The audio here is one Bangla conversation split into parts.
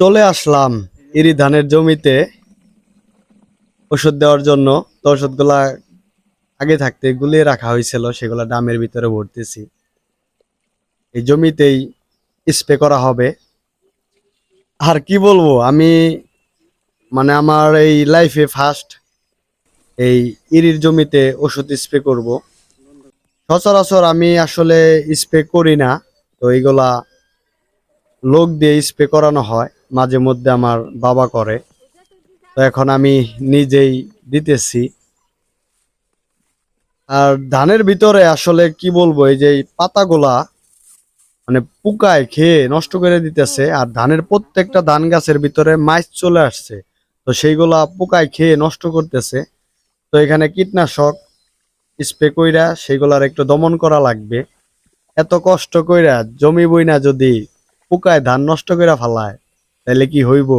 চলে আসলাম ইরি ধানের জমিতে। ওষুধ দেওয়ার জন্য তো ওষুধগুলা আগে থাকতে গুলিয়ে রাখা হয়েছিল, সেগুলা ডামের ভিতরে ভরতেছি। এই জমিতেই স্প্রে করা হবে। আর কি বলব, আমি মানে আমার এই লাইফে ফার্স্ট এই ইরির জমিতে ওষুধ স্প্রে করব। সচরাচর আমি আসলে স্প্রে করি না, তো এইগুলা লোক দিয়ে স্প্রে করানো হয়। মাঝে মধ্যে আমার বাবা করে। তো এখন আমি নিজেই দিতেছি। আর ধানের ভিতরে আসলে কি বলব, এই যে পাতাগুলা মানে পোকায় খেয়ে নষ্ট করে দিতেছে, আর ধানের প্রত্যেকটা ধান গাছের ভিতরে মাইচ চলে আসছে, তো সেইগুলা পোকায় খেয়ে নষ্ট করতেছে। তো এখানে কীটনাশক, স্প্রে কইরা সেগুলার একটু দমন করা লাগবে। এত কষ্ট কইরা জমি বইনা যদি পোকায় ধান নষ্ট করে ফেলায় তাহলে কি হইব?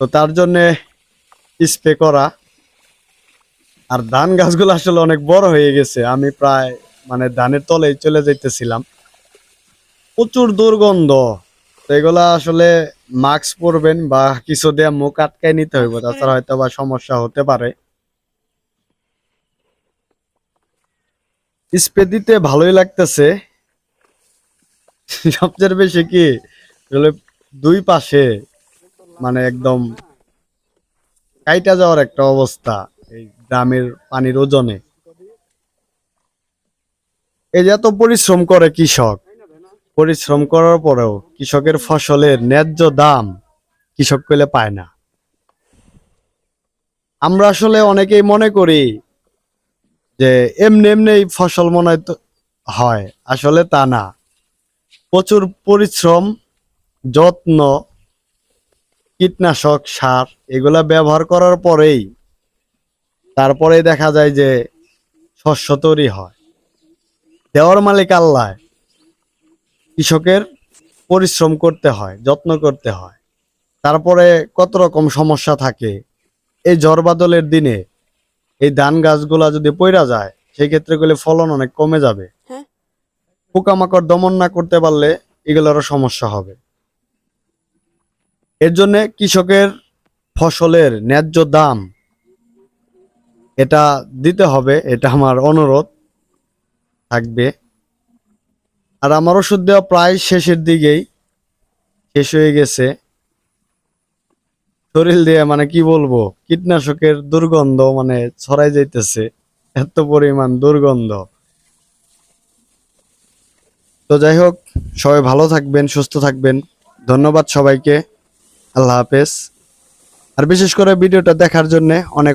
তো তার জন্যে স্প্রে করা। আর ধান গাছগুলো আসলে অনেক বড় হয়ে গেছে। আমি প্রায় মানে ধানের তলেই চলে যাইতেছিলাম। প্রচুর দুর্গন্ধ। তো এগুলা আসলে মাস্ক পরবেন বা কিছু দিয়ে মুখ আটকায় নিতে হইব। তাছাড়া হয়তো বা সমস্যা হতে পারে। স্প্রে দিতে ভালোই লাগতেছে। সবচেয়ে বেশি কি দুই পাশে মানে একদম কাইটা যাওয়ার একটা অবস্থা এই গ্রামের পানির ওজনে। এই যে এত পরিশ্রম করে কৃষক, পরিশ্রম করার পরেও কৃষকের ফসলের ন্যায্য দাম কৃষক পেলে পায় না। আমরা আসলে অনেকেই মনে করি যে এমনি এমনি ফসল মনে হয়, আসলে তা না। প্রচুর পরিশ্রম যত্ন কীটনাশক সার এগুলা ব্যবহার করার পরেই তারপরে দেখা যায় যে শস্য তৈরি হয়। দেওয়ার মালিক আল্লাহ কৃষকের পরিশ্রম করতে হয় যত্ন করতে হয়। তারপরে কত রকম সমস্যা থাকে এই ঝড় বাদলের দিনে এই ধান গাছগুলা যদি পইরা যায় সেই ক্ষেত্রে গেলে ফলন অনেক কমে যাবে। হ্যাঁ। পোকামাকড় দমন না করতে পারলে এগুলোরও সমস্যা হবে। এর জন্য কৃষকের ফসলের ন্যায্য দাম এটা দিতে হবে, এটা আমার অনুরোধ থাকবে। আর আমার ওষুধ দেওয়া প্রায় শেষের দিকেই, শেষ হয়ে গেছে। শরীর দিয়ে মানে কি বলব, কীটনাশকের দুর্গন্ধ মানে ছড়াই যাইতেছে, এত পরিমাণ দুর্গন্ধ। তো যাই হোক, সবাই ভালো থাকবেন, সুস্থ থাকবেন। ধন্যবাদ সবাইকে। আল্লাহ হাফেজ। আর বিশেষ করে ভিডিওটা দেখার জন্য অনেক অনেক